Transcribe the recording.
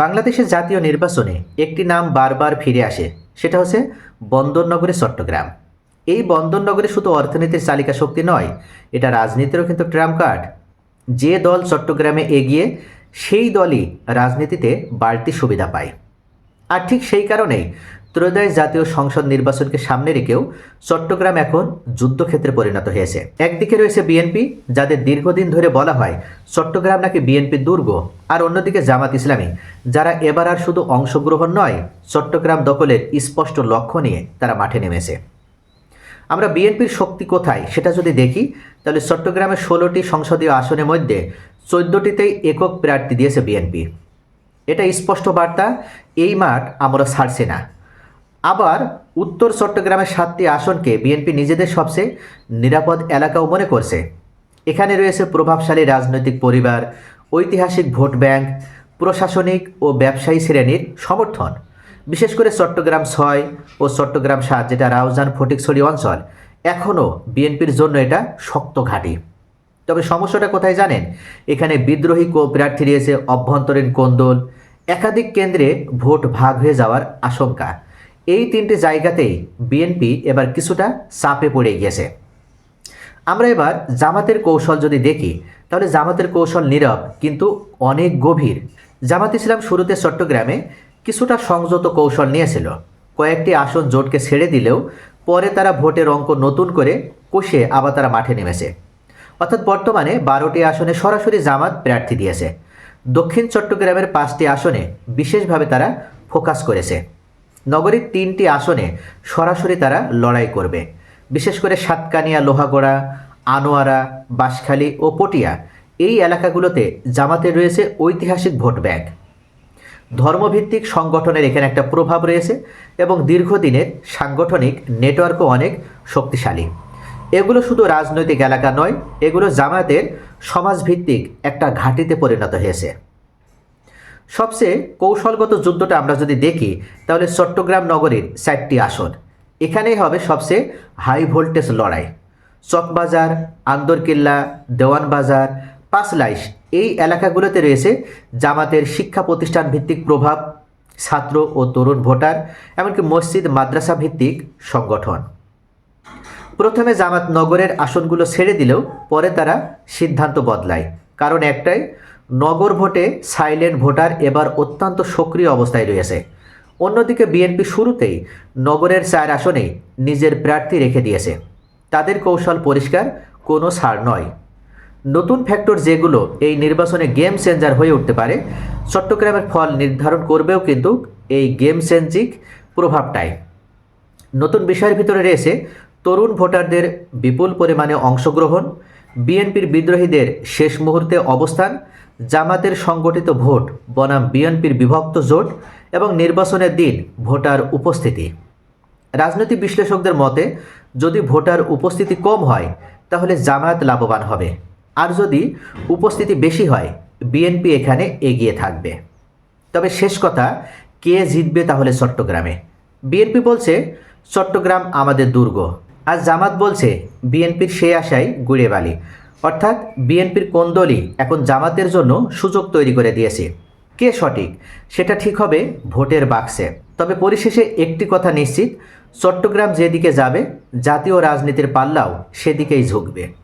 বাংলাদেশের জাতীয় নির্বাচনে একটি নাম বারবার ফিরে আসে, সেটা হচ্ছে বন্দরনগরী চট্টগ্রাম। এই বন্দরনগরে শুধু অর্থনীতির চালিকা শক্তি নয়, এটা রাজনীতিরও কিন্তু ট্রাম্প কার্ড। যে দল চট্টগ্রামে এগিয়ে, সেই দলই রাজনীতিতে বাড়তি সুবিধা পায়। আর ঠিক সেই কারণেই ত্রয়োদশ জাতীয় সংসদ নির্বাচনকে সামনে রেখেও চট্টগ্রাম এখন যুদ্ধক্ষেত্রে পরিণত হয়েছে। একদিকে রয়েছে বিএনপি, যাদের দীর্ঘদিন ধরে বলা হয় চট্টগ্রাম নাকি বিএনপির দুর্গ, আর অন্যদিকে জামাত ইসলামী, যারা এবার আর শুধু অংশগ্রহণ নয়, চট্টগ্রাম দখলের স্পষ্ট লক্ষ্য নিয়ে তারা মাঠে নেমেছে। আমরা বিএনপির শক্তি কোথায় সেটা যদি দেখি, তাহলে চট্টগ্রামের ষোলোটি সংসদীয় আসনের মধ্যে চোদ্দোটিতেই একক প্রার্থী দিয়েছে বিএনপি। এটা স্পষ্ট বার্তা, এই মাঠ আমরা ছাড়ছি না। আবার উত্তর চট্টগ্রামের সাতটি আসনকে বিএনপি নিজেদের সবচেয়ে নিরাপদ এলাকাও মনে করছে। এখানে রয়েছে প্রভাবশালী রাজনৈতিক পরিবার, ঐতিহাসিক ভোট ব্যাংক, প্রশাসনিক ও ব্যবসায়ী শ্রেণির সমর্থন। বিশেষ করে চট্টগ্রাম ছয় ও চট্টগ্রাম সাত, যেটা রাউজান ফটিকছড়ি অঞ্চল, এখনও বিএনপির জন্য এটা শক্ত ঘাঁটি। তবে সমস্যাটা কোথায় জানেন? এখানে বিদ্রোহী কো প্রার্থী রয়েছে অভ্যন্তরীণ কোন্দল। একাধিক কেন্দ্রে ভোট ভাগ হয়ে যাওয়ার আশঙ্কা। এই তিনটি জায়গাতেই বিএনপি এবার কিছুটা চাপে পড়ে গিয়েছে। আমরা এবার জামাতের কৌশল যদি দেখি, তাহলে জামাতের কৌশল নীরব কিন্তু অনেক গভীর। জামাত ইসলাম শুরুতে চট্টগ্রামে কিছুটা সংযত কৌশল নিয়েছিল। কয়েকটি আসন জোটকে ছেড়ে দিলেও পরে তারা ভোটের অঙ্ক নতুন করে কষে আবার তারা মাঠে নেমেছে। অর্থাৎ বর্তমানে বারোটি আসনে সরাসরি জামাত প্রার্থী দিয়েছে। দক্ষিণ চট্টগ্রামের পাঁচটি আসনে বিশেষভাবে তারা ফোকাস করেছে। নগরীর তিনটি আসনে সরাসরি তারা লড়াই করবে। বিশেষ করে সাতকানিয়া, লোহাগড়া, আনোয়ারা, বাঁশখালী ও পটিয়া এই এলাকাগুলোতে জামাতে রয়েছে ঐতিহাসিক ভোট ব্যাংক ধর্মভিত্তিক সংগঠনের এখানে একটা প্রভাব রয়েছে এবং দীর্ঘদিনের সাংগঠনিক নেটওয়ার্কও অনেক শক্তিশালী। এগুলো শুধু রাজনৈতিক এলাকা নয়, এগুলো জামায়াতের সমাজভিত্তিক একটা ঘাঁটিতে পরিণত হয়েছে। সবচেয়ে কৌশলগত যুদ্ধটা আমরা যদি দেখি, তাহলে চট্টগ্রাম নগরীর চারটি আসন। এখানেই হবে সবচেয়ে হাই ভোল্টেজ লড়াই। চকবাজার, আন্দরকিল্লা, দেওয়ানবাজার, পাঁচলাইশ, এই এলাকাগুলোতে রয়েছে জামাতের শিক্ষা প্রতিষ্ঠান ভিত্তিক প্রভাব, ছাত্র ও তরুণ ভোটার, এমনকি মসজিদ, মাদ্রাসা ভিত্তিক সংগঠন। প্রথমে জামাত নগরের আসনগুলো ছেড়ে দিলেও পরে তারা সিদ্ধান্ত বদলায়। কারণ একটাই নগর ভোটে সাইলেন্ট ভোটার এবার অত্যন্ত সক্রিয় অবস্থায় রয়েছে। অন্যদিকে বিএনপি শুরুতেই নগরের চার আসনেই নিজের প্রার্থী রেখে দিয়েছে। তাদের কৌশল পরিষ্কার, কোনো ছাড় নয়। নতুন ফ্যাক্টর যেগুলো এই নির্বাচনে গেম চেঞ্জার হয়ে উঠতে পারে, চট্টগ্রামের ফল নির্ধারণ করবেও কিন্তু এই গেম চেঞ্জিক প্রভাবটাই। নতুন বিষয়ের ভিতরে রয়েছে, তরুণ ভোটারদের বিপুল পরিমাণে অংশগ্রহণ বিএনপির বিদ্রোহীদের শেষ মুহূর্তে অবস্থান, জামাতের সংগঠিত ভোট, বনাম বিএনপির বিভক্ত জোট এবং নির্বাচনের দিন ভোটার উপস্থিতি। রাজনৈতিক বিশ্লেষকদের মতে, যদি ভোটার উপস্থিতি কম হয়, তাহলে জামায়াত লাভবান হবে। আর যদি উপস্থিতি বেশি হয়, বিএনপি এখানে এগিয়ে থাকবে। তবে শেষ কথা, কে জিতবে তাহলে চট্টগ্রামে। বিএনপি বলছে, চট্টগ্রাম আমাদের দুর্গ। আর জামাত বলছে, বিএনপির সেই আশায় গুড়ে বালি। অর্থাৎ বিএনপির কোন দলই এখন জামাতের জন্য সুযোগ তৈরি করে দিয়েছে? কে সঠিক? সেটা ঠিক হবে ভোটের বাক্সে। তবে পরিশেষে একটি কথা নিশ্চিত, চট্টগ্রাম যেদিকে যাবে, জাতীয় রাজনীতির পাল্লাও সেদিকেই ঝুঁকবে।